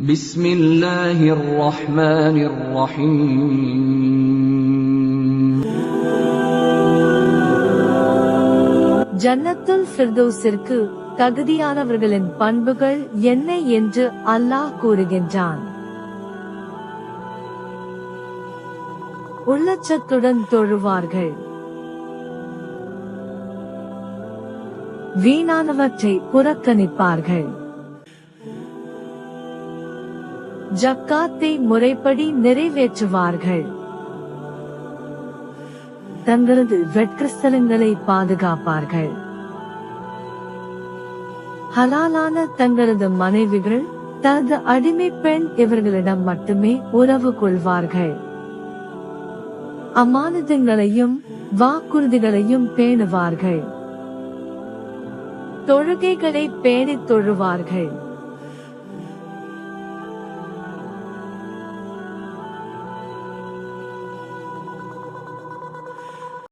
بسم الله الرحمن الرحيم ஜன்னத்துல் ஃபிர்தௌஸிற்கு தகுதியானவர்களின் பண்புகள் என்ன என்று அல்லாஹ் கூறுகின்றான் உள்ளச்சத்துடன் தொழுவார்கள் வீணானவற்றை புறக்கணிப்பார்கள் ஜக்காத்தை முறைப்படி நிறைவேற்றுவார்கள். தங்களது வெட்கிறிஸ்தலங்களை பாதுகாப்பார்கள். ஹலாலான தங்களது மனைவிகள் தனது அடிமை பெண் இவர்களிடம் மட்டுமே உறவு கொள்வார்கள். அமானதங்களையும் வாக்குறுதிகளையும் பேணுவார்கள். தொழுகைகளை பேணித் தொழுவார்கள்.